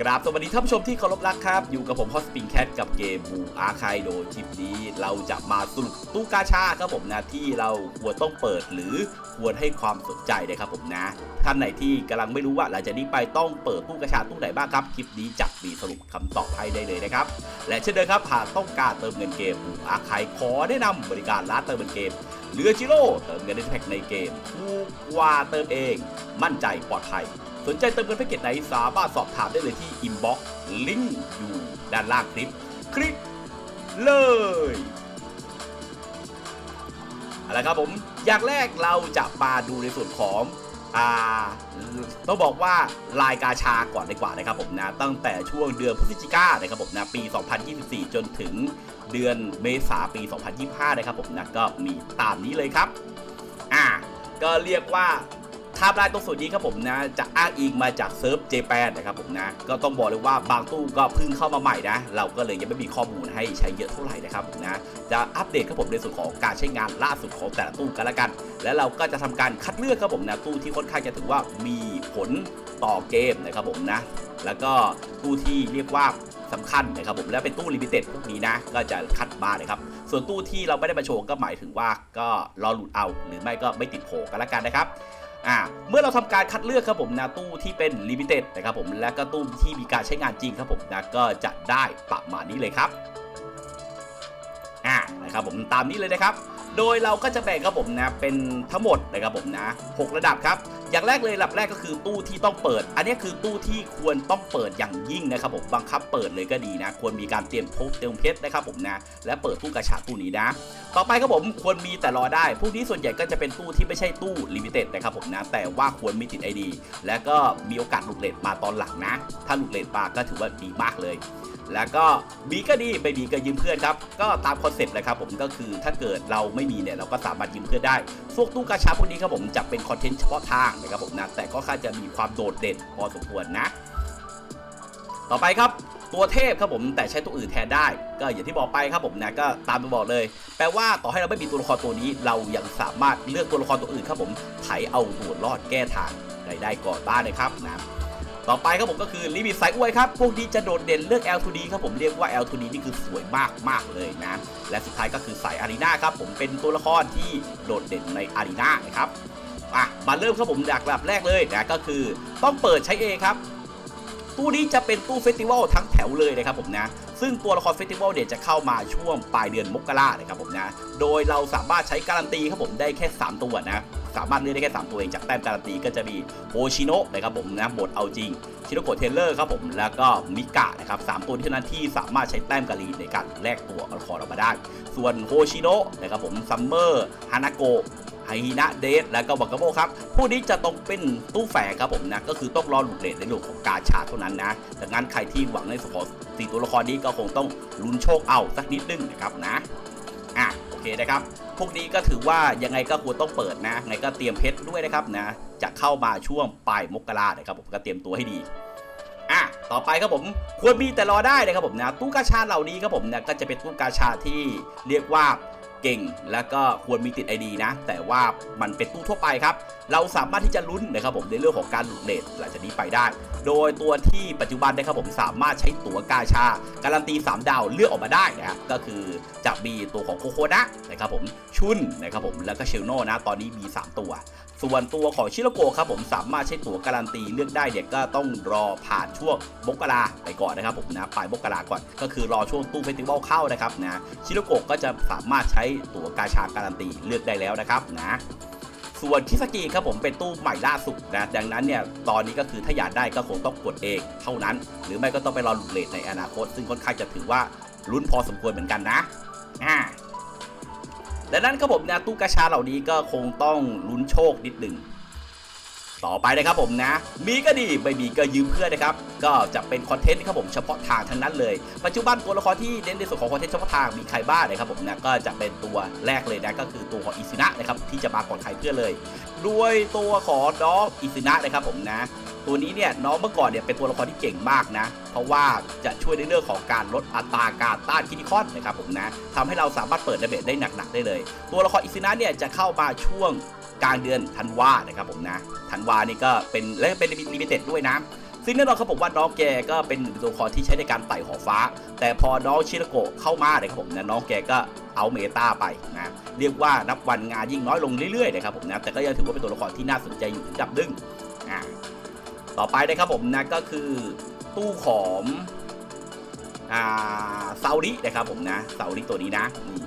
กราบสวัสดีท่านผู้ชมที่เคารพรักครับ อยู่กับผมฮอสปิงแคทกับเกมบูอาคายโดคลิปนี้ เราจะมาสรุปตู้กาชาครับผมนะที่เราควรต้องเปิดหรือควรให้ความสนใจนะครับผมนะ ท่านไหนที่กำลังไม่รู้ว่าหลังจากนี้ไปต้องเปิดตู้กาชาตู้ไหนบ้างครับ คลิปนี้จะมีสรุปคำตอบให้ได้เลยนะครับ และเช่นเดิมครับหากต้องการเติมเงินเกมบูอาคายขอแนะนำบริการร้านเติมเงินเกมเหลือจิโร่เติมเงินในแพ็กในเกมถูกกว่าเติมเอง มั่นใจปลอดภัย สนใจเติมเงินแพ็กเกจไหนสามารถสอบถามได้เลยที่อินบ็อกซ์ลิงก์อยู่ด้านล่างคลิป คลิกเลยเอาละครับผมอย่างแรกเราจะมาดูในส่วนของอ่าต้องบอกว่าลายกาชาก่อนดีกว่านะครับผมนะตั้งแต่ช่วงเดือนพฤศจิกายนนะครับผมนะปี 2024 จนถึงเดือนเมษาปี 2025 นะครับผมนะก็มีตามนี้เลยครับอ่าก็เรียกว่า ไทม์ไลน์ตรงส่วนนี้ครับผมนะจะอ้างอิงมาจากเซิร์ฟเจแปนนะครับผมนะก็ต้องบอกเลยว่าบางตู้ก็เพิ่งเข้ามาใหม่นะเราก็เลยยังไม่มีข้อมูลให้ใช้เยอะเท่าไหร่นะครับผมนะจะอัปเดตครับผมในส่วนของการใช้งานล่าสุดของแต่ละตู้กันละกัน และเราก็จะทำการคัดเลือกครับผมนะตู้ที่ค่อนข้างจะถือว่ามีผลต่อเกมนะครับผมนะแล้วก็ตู้ที่เรียกว่าสำคัญนะครับผมและเป็นตู้ลิมิเต็ดพวกนี้นะ ก็จะคัดมาเลยครับ ส่วนตู้ที่เราไม่ได้มาโชว์ก็หมายถึงว่าก็รอหลุดเอา หรือไม่ก็ไม่ติดโผกันละกันนะครับ อ่าเมื่อเราทำการคัดเลือกครับผมนะตู้ที่เป็นลิมิเต็ดนะครับผมและก็ตู้ที่มีการใช้งานจริงครับผมนะก็จะได้ประมาณนี้เลยครับอ่านะครับผมตามนี้เลยนะครับ โดยเราก็จะแบ่งครับผมนะเป็นทั้งหมดนะครับผมนะ 6 ระดับครับ อย่างแรกเลยระดับแรกก็คือตู้ที่ต้องเปิด อันนี้คือตู้ที่ควรต้องเปิดอย่างยิ่งนะครับผมบังคับเปิดเลยก็ดีนะ ควรมีการเตรียมพกเตรียมเพชรนะครับผมนะและเปิดตู้กระชาตู้นี้นะ ต่อไปครับผมควรมีแต่รอได้พวกนี้ส่วนใหญ่ก็จะเป็นตู้ที่ไม่ใช่ตู้ลิมิเต็ดนะครับผมนะแต่ว่าควรมีติด ID และก็มีโอกาสหลุดเลทมาตอนหลังนะ ถ้าหลุดเลทมาก็ถือว่าดีมากเลยแล้วก็มีก็ดีไม่มีก็ยืมเพื่อนครับ ก็ตามคอนเซ็ปต์เลยครับผมก็คือถ้าเกิดเราไม่มีเนี่ยเราก็สามารถยืมเพื่อนได้พวกตู้กาชาพวกนี้ครับผมจะเป็นคอนเทนต์เฉพาะทางนะครับผมนะแต่ก็ค่าจะมีความโดดเด่นพอสมควรนะ ต่อไปครับตัวเทพครับผมแต่ใช้ตัวอื่นแทนได้ ก็อย่างที่บอกไปครับผมนะก็ตามไปบอกเลย แปลว่าต่อให้เราไม่มีตัวละครตัวนี้ เรายังสามารถเลือกตัวละครตัวอื่นครับผมไถเอาตัวรอดแก้ทางได้ได้ก่อนบ้านนะครับนะต่อไปครับผมก็คือลิมิตสายอวยครับ พวกนี้จะโดดเด่นเรื่อง L2D ครับผมเรียกว่า L2D นี่คือสวยมากมากเลยนะ และสุดท้ายก็คือสายอารีนาครับผมเป็นตัวละครที่โดดเด่นในอารีนานะครับ อะมาเริ่มครับผมจากระดับแรกเลยนะก็คือต้องเปิดใช้เองครับตู้นี้จะเป็นตู้เฟสติวัลทั้งแถวเลยนะครับผมนะ ซึ่งตัวละครเฟสติวัลเนี่ยจะเข้ามาช่วงปลายเดือนมกรานะครับผมนะ โดยเราสามารถใช้การันตีครับผมได้แค่ 3 ตัวนะ สามารถเลือกได้แค่ 3 ตัวเองจากแต้มการันตีก็จะมีโอชิโนะนะครับผมนะหมดเอาจริง ชิโนโกะเทเลอร์ครับผม แล้วก็มิกะนะครับสามตัวเท่นั้นที่สามารถใช้แต้มการีในการแลกตัวละครออกมาได้ ส่วนโฮชิโนะนะครับผมซัมเมอร์ฮานาโก ไฮนะเดสแล้วก็วังกาโบครับผู้นี้จะต้องเป็นตู้แฝงครับผมนะก็คือต้องรอหลุดเลทในเรื่องของกาชาเท่านั้นนะดังนั้นใครที่หวังในส่วนของสี่ตัวละครนี้ก็คงต้องลุ้นโชคเอาสักนิดนึงนะครับนะอะโอเคนะครับพวกนี้ก็ถือว่ายังไงก็ควรต้องเปิดนะไงก็เตรียมเพชรด้วยนะครับนะจะเข้ามาช่วงปลายมกรานะครับผมก็เตรียมตัวให้ดีอะต่อไปครับผมควรมีแต่รอได้นะครับผมนะตู้กาชาเหล่านี้ครับผมนะก็จะเป็นตู้กาชาที่เรียกว่า เก่ง แล้วก็ควรมีติด ID นะ แต่ว่ามันเป็นตู้ทั่วไปครับ เราสามารถที่จะลุ้นนะครับผมในเรื่องของการหลุดเลทหลังจากนี้ไปได้ โดยตัวที่ปัจจุบันนะครับผมสามารถใช้ตั๋วกาชา การันตี 3 ดาวเลือกออกมาได้นะก็คือจะมีตัวของโคโคนะนะครับผมชุนนะครับผมแล้วก็เชลโนนะตอนนี้มี 3 ตัว ส่วนตัวของชิโรโกะครับผมสามารถใช้ตั๋วการันตีเลือกได้เนี่ยก็ต้องรอผ่านช่วงมกราไปก่อนนะครับผมนะปลายมกราก่อน ก็คือรอช่วงตู้เฟสติวัลเข้านะครับนะชิโรโกะก็จะสามารถใช้ตั๋วกาชาการันตีเลือกได้แล้วนะครับนะ ส่วนคิสกีครับผมเป็นตู้ใหม่ล่าสุดนะดังนั้นเนี่ยตอนนี้ก็คือถ้าอยากได้ก็คงต้องกดเองเท่านั้น หรือไม่ก็ต้องไปรอหลุดเลทในอนาคต ซึ่งค่อนข้างจะถือว่าลุ้นพอสมควรเหมือนกันนะอ่าดังนั้นครับผมนะตู้กระชาเหล่านี้ก็คงต้องลุ้นโชคนิดหนึ่ง ต่อไปนะครับผมนะ มีก็ดีไม่มีก็ยืมเพื่อนนะครับ ก็จะเป็นคอนเทนต์ครับผมเฉพาะทางทั้งนั้นเลย ปัจจุบันตัวละครที่เน้นในส่วนของคอนเทนต์เฉพาะทางมีใครบ้างนะครับผมนะก็จะเป็นตัวแรกเลยนะก็คือตัวของอิซินะนะครับที่จะมาก่อนใครเพื่อนเลยด้วยตัวของน้องอิซินะนะครับผมนะ ตัวนี้เนี่ยน้องเมื่อก่อนเนี่ยเป็นตัวละครที่เก่งมากนะ เพราะว่าจะช่วยในเรื่องของการลดอัตราการต้านคินิคอนนะครับผมนะทำให้เราสามารถเปิดดาเมจได้หนักๆได้เลย ตัวละครอิซินะเนี่ยจะเข้ามาช่วง กลางเดือนธันวานะครับผมนะธันวานี่ก็เป็นและเป็นลิมิเต็ดด้วยนะซึ่งแน่นอนครับผมว่าน้องแกก็เป็นตัวละครที่ใช้ในการไต่หอฟ้า แต่พอน้องชิรโกะเข้ามาเนี่ยครับผมนะน้องแกก็เอาเมตาไปนะเรียกว่านับวันงานยิ่งน้อยลงเรื่อยๆนะครับผมนะแต่ก็ยังถือว่าเป็นตัวละครที่น่าสนใจอยู่ถึงระดับหนึ่งอ่าต่อไปนะครับผมนะก็คือตู้ของอ่าซารินะครับผมนะเซาริตัวนี้นะนี่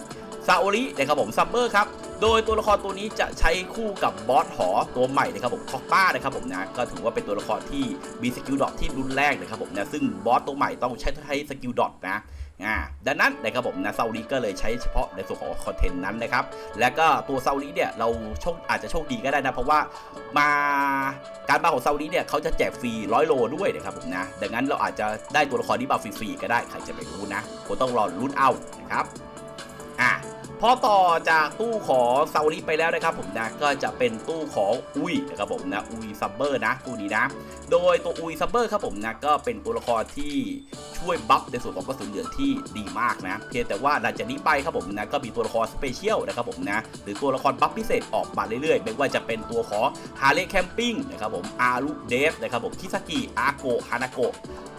ซาโอรินะครับผมซัมเบอร์ครับโดยตัวละครตัวนี้จะใช้คู่กับบอสหอตัวใหม่นะครับผมคอกป้านะครับผมนะก็ถือว่าเป็นตัวละครที่มีสกิลดอทที่รุนแรงนะครับผมนะซึ่งบอสตัวใหม่ต้องใช้ใช้สกิลดอทนะอ่าดังนั้นนะครับผมนะซาอุริก็เลยใช้เฉพาะในส่วนของคอนเทนต์นั้นนะครับ แล้วก็ตัวซาอุริเนี่ยเราโชคอาจจะโชคดีก็ได้นะ เพราะว่ามาการมาของซาอุริเนี่ยเขาจะแจกฟรีร้อยโลด้วยนะครับผมนะดังนั้นเราอาจจะได้ตัวละครนี้มาฟรีๆก็ได้ใครจะไปรู้นะก็ต้องรอลุ้นเอานะครับ อะพอต่อจากตู้ของซาอุริไปแล้วนะครับผมนะก็จะเป็นตู้ของอุยนะครับผมนะอุยซัมเบอร์นะตู้นี้นะ โดยตัวอุยซัมเบอร์ครับผมนะก็เป็นตัวละครที่ช่วยบัฟในส่วนของกระสุนเหลืองที่ดีมากนะเพียงแต่ว่าหลังจากนี้ไปครับผมนะก็มีตัวละครสเปเชียลนะครับผมนะหรือตัวละครบัฟพิเศษออกมาเรื่อยๆ ไม่ว่าจะเป็นตัวของฮาร์เลย์แคมปิ้งนะครับผมอารุเดฟนะครับผมคิซากิอาโกฮานาโก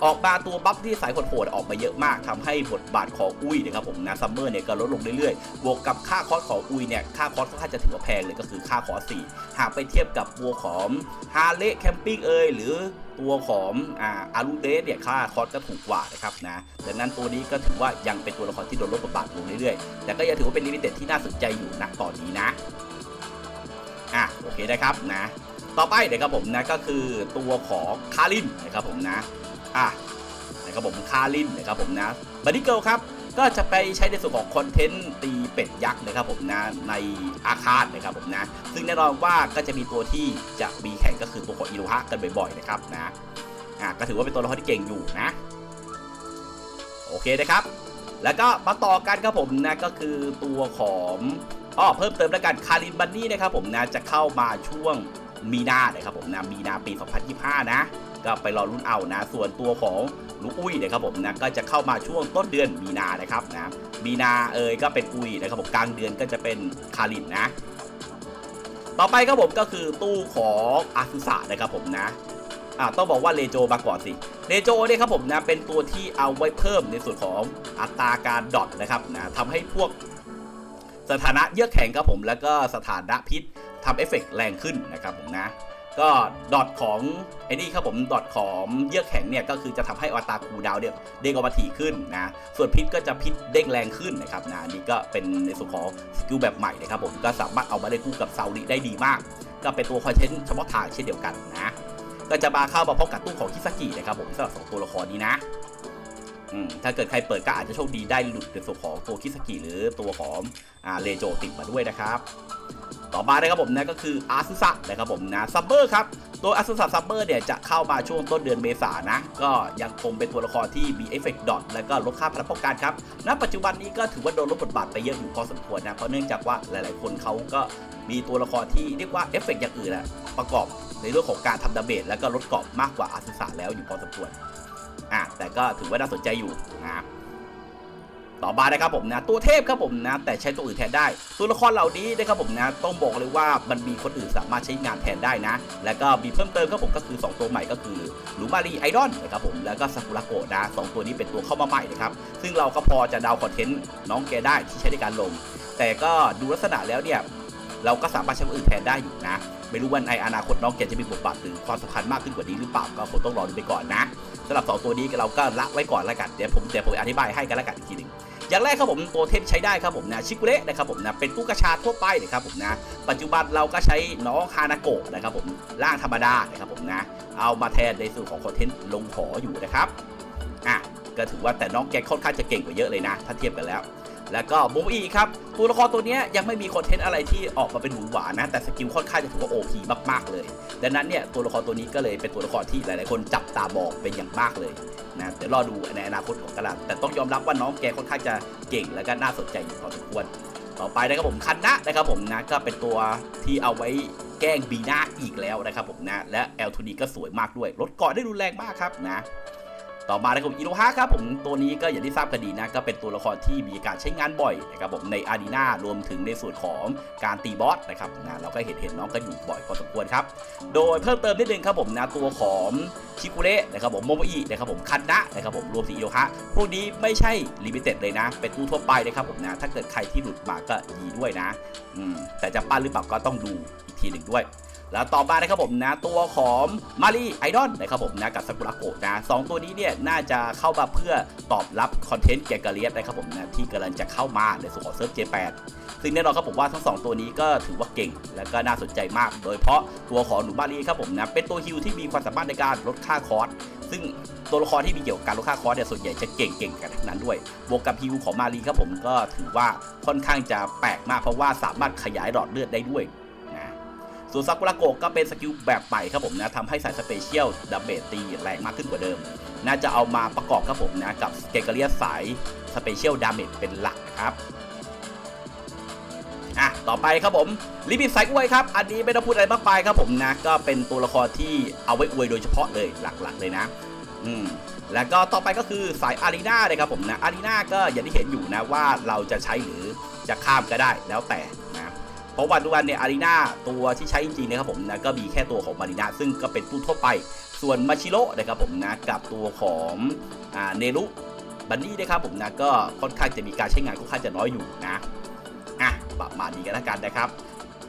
ออกมาตัวบัฟที่สายโหดๆออกมาเยอะมากทำให้บทบาทของอุ้ยนะครับผมนะซัมเมอร์เนี่ยก็ลดลงเรื่อยๆ บวกกับค่าคอสของอุ้ยเนี่ย ค่าคอสค่อนข้างจะถือว่าแพงเลยก็คือค่าคอส4หากไปเทียบกับตัวของฮาเลย์แคมปิ้งเอยหรือตัวของอ่าอารูเดสเนี่ยค่าคอสก็ถูกกว่านะครับนะดังนั้นตัวนี้ก็ถือว่ายังเป็นตัวละครที่โดนลดบทบาทลงเรื่อยๆ แต่ก็ยังถือว่าเป็นลิมิเต็ดที่น่าสนใจอยู่ณตอนนี้นะ อะโอเคนะครับนะ ต่อไปนะครับผมนะก็คือตัวของคารินนะครับผมนะ อะนะครับผมคารินนะครับผมนะบัดดี้เกิลครับ ก็จะไปใช้ในส่วนของคอนเทนต์ตีเป็ดยักษ์นะครับผมนะในอาคาดนะครับผมนะ ซึ่งแน่นอนว่าก็จะมีตัวที่จะมีแข่งก็คือตัวของอิรุฮะกันบ่อยๆนะครับนะอะก็ถือว่าเป็นตัวละครที่เก่งอยู่นะ โอเคนะครับ แล้วก็มาต่อกันครับผมนะก็คือตัวของอ้อเพิ่มเติมแล้วกันคารินบันนี่นะครับผมนะจะเข้ามาช่วงมีนานะครับผมนะมีนาปี 2025 นะ ก็ไปรอรุ่นเอานะ ส่วนตัวของลูกอุ้ยนะครับผมนะก็จะเข้ามาช่วงต้นเดือนมีนานะครับนะมีนาเอยก็เป็นอุ้ยนะครับผมกลางเดือนก็จะเป็นคารินนะ ต่อไปครับผมก็คือตู้ของอาซุสะนะครับผมนะอ่าต้องบอกว่าเลโจมาก่อนสิเลโจเนี่ยครับผมนะเป็นตัวที่เอาไว้เพิ่มในส่วนของอัตราการดอทนะครับนะทำให้พวกสถานะเยือกแข็งครับผมแล้วก็สถานะพิษทำเอฟเฟกต์แรงขึ้นนะครับผมนะ ก็ดอทของไอ้นี่ครับผมดอทของเยือกแข็งเนี่ยก็คือจะทำให้อัตราคูดาวเนี่ยเด้งออกมาถี่ขึ้นนะส่วนพิษก็จะพิษเด้งแรงขึ้นนะครับนะนี่ก็เป็นในส่วนของสกิลแบบใหม่นะครับผมก็สามารถเอามาได้คู่กับซาอุริได้ดีมาก ก็เป็นตัวคอนเทนต์เฉพาะทางเช่นเดียวกันนะก็จะมาเข้ามาพบกับตู้ของคิซากินะครับผมสำหรับสองตัวละครนี้นะถ้าเกิดใครเปิดก็อาจจะโชคดีได้หลุดในส่วนของตัวคิซากิหรือตัวของอาเลโจติดมาด้วยนะครับ ต่อมานะครับผมนะก็คืออาซุสะนะครับผมนะซัมเบอร์ครับตัวอาซุสะซัมเบอร์เนี่ยจะเข้ามาช่วงต้นเดือนเมษายนนะ ก็ยังคงเป็นตัวละครที่มีเอฟเฟกต์ดอทและก็ลดค่าพลังป้องกันครับณปัจจุบันนี้ก็ถือว่าโดนลดบทบาทไปเยอะอยู่พอสมควรนะเพราะเนื่องจากว่าหลาย ๆ คนเขาก็มีตัวละครที่เรียกว่าเอฟเฟกต์อย่างอื่นอะประกอบในเรื่องของการทำดาเมจแล้วก็ลดเกราะมากกว่าอาซุสะแล้วอยู่พอสมควรอะแต่ก็ถือว่าน่าสนใจอยู่นะครับ ต่อมานะครับผมนะตัวเทพครับผมนะ แต่ใช้ตัวอื่นแทนได้ ตัวละครเหล่านี้นะครับผมนะต้องบอกเลยว่ามันมีคนอื่นสามารถใช้งานแทนได้นะ แล้วก็มีเพิ่มเติมครับผมก็คือ 2 ตัวใหม่ก็คือลูมารีไอดอนนะครับผมแล้วก็ซากุระโกะนะสองตัวนี้เป็นตัวเข้ามาใหม่นะครับซึ่งเราก็พอจะเดาคอนเทนต์น้องแกได้ที่ใช้ในการลง แต่ก็ดูลักษณะแล้วเนี่ยเราก็สามารถใช้คนอื่นแทนได้อยู่นะไม่รู้ว่าในอนาคตน้องแกจะมีบทบาทหรือความสำคัญมากขึ้นกว่านี้หรือเปล่าก็คงต้องรอดูไปก่อนนะสำหรับสองตัวนี้เราก็ละไว้ก่อนล้วกันเดี๋ยวผมเดี๋ยวผมอธิบายให้กันล้วกันอีกทีหนึ่ง อย่างแรกครับผมตัวเทพใช้ได้ครับผมนะชิกุเระนะครับผมนะเป็นตู้กระชาทั่วไปนะครับผมนะปัจจุบันเราก็ใช้น้องฮานาโกะนะครับผมร่างธรรมดานะครับผมนะเอามาแทนในส่วนของคอนเทนต์ลงหออยู่นะครับอะก็ถือว่าแต่น้องแกค่อนข้างจะเก่งกว่าเยอะเลยนะ ถ้าเทียบกันแล้ว แล้วก็โมอีครับตัวละครตัวนี้ยังไม่มีคอนเทนต์อะไรที่ออกมาเป็นหวือหวานนะ แต่สกิลค่อนข้างจะถือว่า OP มากๆเลย ดังนั้นเนี่ยตัวละครตัวนี้ก็เลยเป็นตัวละครที่หลายๆคนจับตามองเป็นอย่างมากเลยนะเดี๋ยวรอดูในอนาคตของกระลาแต่ต้องยอมรับว่าน้องแกค่อนข้างจะเก่งแล้วก็น่าสนใจอยู่พอสมควรต่อไปนะครับผมคันนะนะครับผมนะก็เป็นตัวที่เอาไว้แกล้งบีน่าอีกแล้วนะครับผมนะและ l อลทูดีก็สวยมากด้วยลดเกาะได้รุนแรงมากครับนะ ต่อมานะครับผมอิโรฮะครับผมตัวนี้ก็อย่างที่ทราบกันดีนะก็เป็นตัวละครที่มีการใช้งานบ่อยนะครับผมในอารีนารวมถึงในส่วนของการตีบอสนะครับนะเราก็เห็นเห็นน้องกันอยู่บ่อยพอสมควรครับ โดยเพิ่มเติมนิดนึงครับผมนะตัวของชิคุเระนะครับผมโมโมอินะครับผมคันนะนะครับผมรวมถึงอิโรฮะพวกนี้ไม่ใช่ลิมิเต็ดเลยนะ เป็นตู้ทั่วไปนะครับผมนะถ้าเกิดใครที่หลุดมาก็ยีด้วยนะแต่จะปั้นหรือเปล่าก็ต้องดูอีกทีหนึ่งด้วย แล้วต่อมานะครับผมนะตัวของมารีไอดอลนะครับผมนะกับซากุระโกะนะสองตัวนี้เนี่ยน่าจะเข้ามาเพื่อตอบรับคอนเทนต์แกงกเลียสนะครับผมนะที่กำลังจะเข้ามาในส่วนของเซิร์ฟ J8 ซึ่งแน่นอนครับผมว่าทั้งสองตัวนี้ก็ถือว่าเก่ง และก็น่าสนใจมาก โดยเฉพาะตัวของหนูมารีครับผมนะเป็นตัวฮิลที่มีความสามารถในการลดค่าคอร์สซึ่งตัวละครที่มีเกี่ยวกับการลดค่าคอร์สเนี่ยส่วนใหญ่จะเก่งๆกันทั้งนั้นด้วย บวกกับฮิลของมารีครับผมก็ถือว่าค่อนข้างจะแปลกมากเพราะว่าสามารถขยายหลอดเลือดได้ด้วย ส่วนซากุระโกก็เป็นสกิลแบบใหม่ครับผมนะทำให้สายสเปเชียลดับเบิลตีแรงมากขึ้นกว่าเดิม น่าจะเอามาประกอบครับผมนะกับเกเกเรียสายสเปเชียลดาเมจเป็นหลักนะครับอะต่อไปครับผมลิมิตสายอวยครับ อันนี้ไม่ต้องพูดอะไรมากไปครับผมนะ ก็เป็นตัวละครที่เอาไว้อวยโดยเฉพาะเลยหลักๆเลยนะ อืมแล้วก็ต่อไปก็คือสายอารีนาเลยครับผมนะอารีนาก็อย่างที่เห็นอยู่นะว่าเราจะใช้หรือจะข้ามก็ได้แล้วแต่ ราะวันทุกวันเนี่ยอารีนาตัวที่ใช้จริงๆนะครับผมนะก็มีแค่ตัวของมารีนาซึ่งก็เป็นตู้ทั่วไป ส่วนมาชิโร่นะครับผมนะกับตัวของอ่าเนรุบันนี่นะครับผมนะก็ค่อนข้างจะมีการใช้งานค่อนข้างจะน้อยอยู่นะอะประมาณนี้กันแล้วกันนะครับ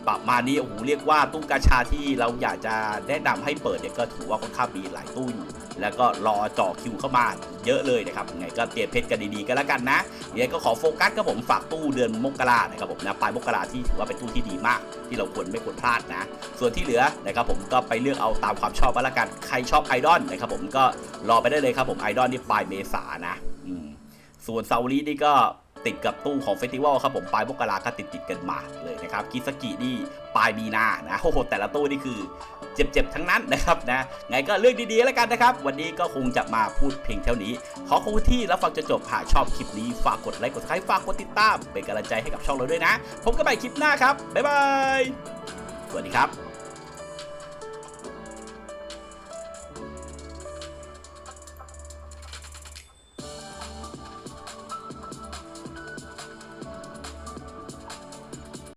ประมาณนี้โอ้โหเรียกว่าตู้กาชาที่เราอยากจะแนะนำให้เปิดเนี่ยก็ถือว่าค่อนข้างมีหลายตู้อยู่ แล้วก็รอจ่อคิวเข้ามาเยอะเลยนะครับไงก็เตรียมเพชรกันดีๆกันแล้วกันนะยังไงก็ขอโฟกัสครับผมฝากตู้เดือนมกรานะครับผมนะปลายมกราที่ถือว่าเป็นตู้ที่ดีมาก ที่เราควรไม่ควรพลาดนะ ส่วนที่เหลือนะครับผมก็ไปเลือกเอาตามความชอบก็แล้วกันใครชอบไอดอลนะครับผมก็รอไปได้เลยครับผมไอดอลนี่ปลายเมษานะส่วนซาวรีนี่ก็ติดกับตู้ของเฟสติวัลครับผมปลายมกราก็ติดติดๆกันมาเลยนะครับกิสกินี่ปลายมีนานะโอ้โหแต่ละตู้นี่คือ เจ็บๆ ทั้งนั้นนะครับนะไงก็เลือกดีๆแล้วกันนะครับ วันนี้ก็คงจะมาพูดเพียงเท่านี้ ขอขอบคุณที่รับฟังจนจบหากชอบคลิปนี้ฝากกดไลค์กดซับสไครต์ฝากกดติดตามเป็นกำลังใจให้กับช่องเราด้วยนะพบกันใหม่คลิปหน้าครับบ๊ายบายสวัสดีครับ